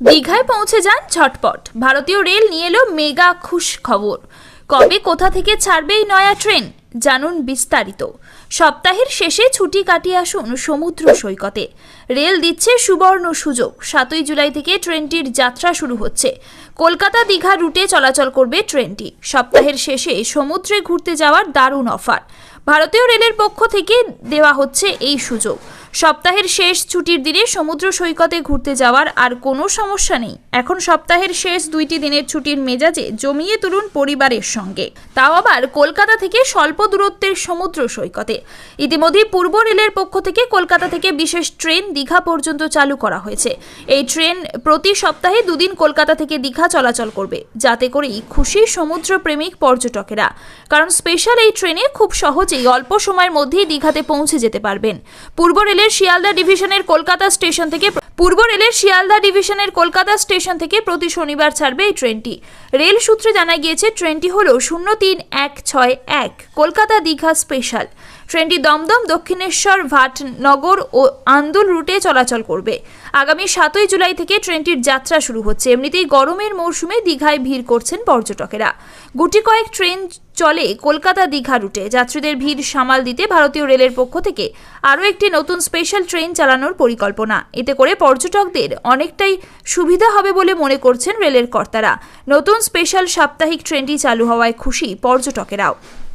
দীঘায় পৌঁছে যান ঝটপট ভারতীয় রেল নিয়ে এলো মেগা খুশ খবর কবে, কোথা থেকে ছাড়বে এই নয়া ট্রেন, জানুন বিস্তারিত। সপ্তাহের শেষে ছুটি কাটিয়ে আসুন সমুদ্র সৈকতে। রেল দিচ্ছে সুবর্ণ সুযোগ। সাতই জুলাই থেকে ট্রেনটির যাত্রা শুরু হচ্ছে। কলকাতা দীঘা রুটে চলাচল করবে ট্রেনটি। সপ্তাহের শেষে সমুদ্রে ঘুরতে যাওয়ার দারুণ অফার। ভারতীয় রেলের পক্ষ থেকে দেওয়া হচ্ছে এই সুযোগ। সপ্তাহের শেষ ছুটির দিনে সমুদ্র সৈকতে ঘুরতে যাওয়ার আর কোনো সমস্যা নেই। এখন সপ্তাহের শেষ দুইটি দিনের ছুটির মেজাজে জমিয়ে তুলুন পরিবারের সঙ্গে। তাও আবার কলকাতা থেকে স্বল্প দূরত্বের সমুদ্র সৈকতে। ইতিমধ্যে পূর্ব রেলের পক্ষ থেকে কলকাতা থেকে বিশেষ ট্রেন দীঘা পর্যন্ত চালু করা হয়েছে। এই ট্রেন প্রতি সপ্তাহে দুদিন কলকাতা থেকে দীঘা চলাচল করবে, যাতে করেই খুশি সমুদ্র প্রেমিক পর্যটকেরা। কারণ স্পেশাল এই ট্রেনে খুব সহজেই অল্প সময়ের মধ্যেই দীঘাতে পৌঁছে যেতে পারবেন। পূর্ব রেলের শিয়ালদা ডিভিশনের কলকাতা স্টেশন থেকে পূর্ব রেলের শিয়ালদা ডিভিশনের কলকাতা স্টেশন থেকে প্রতি শনিবার ছাড়বে এই ট্রেনটি। রেল সূত্রে জানা গিয়েছে, ট্রেনটি হল শূন্য তিন এক ছয় এক, কলকাতা দীঘা স্পেশাল। ট্রেনটি দমদম, দক্ষিণেশ্বর, ভাটনগর ও আন্দুল রুটে চলাচল করবে। আগামী সাতই জুলাই থেকে ট্রেনটির যাত্রা শুরু হচ্ছে। এমনিতেই গরমের মৌসুমে দীঘায় ভিড় করছেন পর্যটকেরা। গুটি কয়েক ট্রেন চলে কলকাতা দীঘা রুটে। যাত্রীদের ভিড় সামাল দিতে ভারতীয় রেলের পক্ষ থেকে আরও একটি নতুন স্পেশাল ট্রেন চালানোর পরিকল্পনা। এতে করে পর্যটকদের অনেকটাই সুবিধা হবে বলে মনে করছেন রেলের কর্তারা। নতুন স্পেশাল সাপ্তাহিক ট্রেনটি চালু হওয়ায় খুশি পর্যটকেরাও।